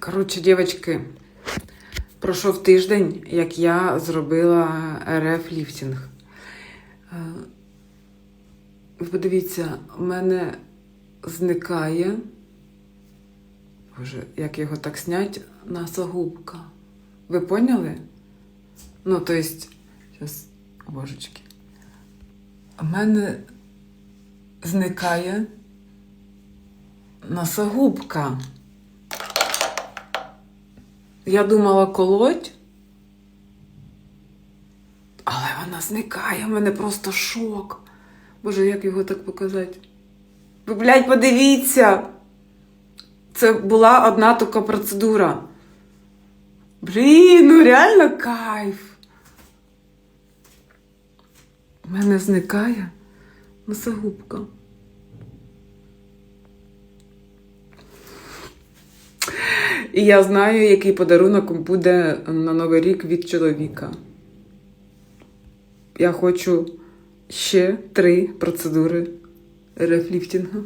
Коротше, дівчатки, пройшов тиждень, як я зробила РФ ліфтинг. Е, подивіться, в мене зникає. Боже, як його так снять? Носогубка. Ви поняли? Ну, то есть, божечки. У мене зникає носогубка. Я думала колоть, але вона зникає, в мене просто шок. Боже, як його так показати? Ви, блядь, подивіться! Це була одна така процедура. Блін, ну реально кайф. У мене зникає носогубка. І я знаю, який подарунок буде на Новий рік від чоловіка. Я хочу ще три процедури рефліфтингу.